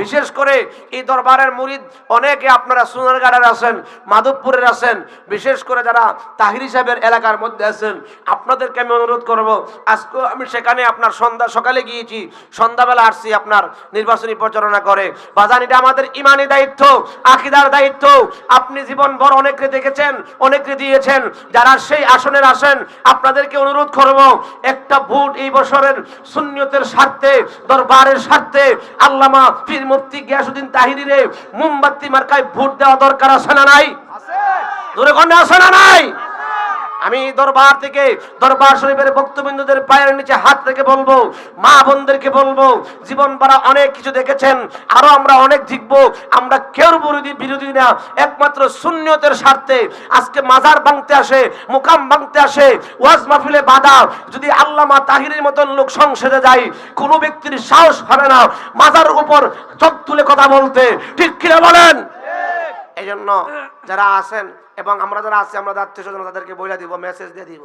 বিশেষ করে এই দরবারের মুরিদ অনেকে আপনারা সোনারগাড়ের আছেন, মাধবপুরের আছেন, বিশেষ করে যারা তাহির সাহেবের এলাকার মধ্যে আছেন, আপনাদেরকে আমি অনুরোধ করব আজকে আমি সেখানে আপনার সন্ধ্যা সকালে গিয়েছি, সন্ধ্যাবেলা আসছি আপনার নির্বাচনী প্রচারণা করে। বাজান আমাদের ইমানি দায়িত্ব, আকিদার দায়িত্ব। আপনি জীবন ভর অনেকে দেখেছেন অনেকে দিয়েছেন, যারা সেই আসনের আসেন আপনাদেরকে অনুরোধ করব, একটা ভোট এই বছরের সুন্নিয়তের স্বার্থে, দরবারের স্বার্থে আল্লামা পীর মুফতি গিয়াসুদ্দিন তাহিরিরে মোমবাতি মার্কায় ভোট দেওয়া দরকার আছে না নাই? দূরে কন্যা আছে না নাই? আমি দরবার থেকে, দরবার শরীফের বক্তবিন্দুদের পায়ের নিচে হাত রেখে বলব, মা বোনদেরকে বলব, জীবন পারা অনেক কিছু দেখেছেন, আরও আমরা অনেক দেখব, আমরা কেউ বিরোধী বিরোধী না, একমাত্র শূন্যতের স্বার্থে। আজকে মাজার ভাঙতে আসে, মুকাম ভাঙতে আসে, ওয়াজ মাহফিলে বাধা, যদি আল্লামা তাহিরের মতন লোক সংসদে যায়, কোনো ব্যক্তির সাহস হবে না, মাজার উপর চোখ তুলে কথা বলতে। ঠিক কিনা বলেন? এই জন্য যারা আছেন এবং আমরা যারা আছি, আমরা আত্মীয় স্বজন তাদেরকে বইলা দিব মেসেজ দিয়ে দিব।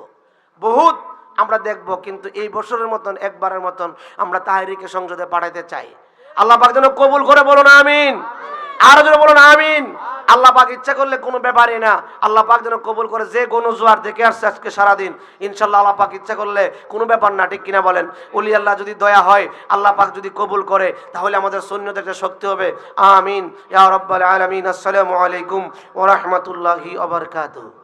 বহুত আমরা দেখব, কিন্তু এই বছরের মতন, একবারের মতন আমরা তাহিরিকে সংসদে পাঠাইতে চাই। আল্লাহ পাক যেন কবুল করে বলুন, আমিন। আরও যেন বলুন, আমিন। আল্লাহ পাক ইচ্ছা করলে কোনো ব্যাপারই না। আল্লাহ পাক যেন কবুল করে যে কোনো জোয়ার দেখে আসছে আজকে সারাদিন। ইনশাল্লাহ আল্লাহ পাক ইচ্ছা করলে কোনো ব্যাপার না, ঠিক কিনা বলেন? উলি আল্লাহ যদি দয়া হয়, আল্লাহ পাক যদি কবুল করে, তাহলে আমাদের সৈন্যদের একটা শক্তি হবে। আমিন। ইয়া আলামিন। আসসালামু আলাইকুম ওয়া রাহমাতুল্লাহি ওয়া বারাকাতুহু।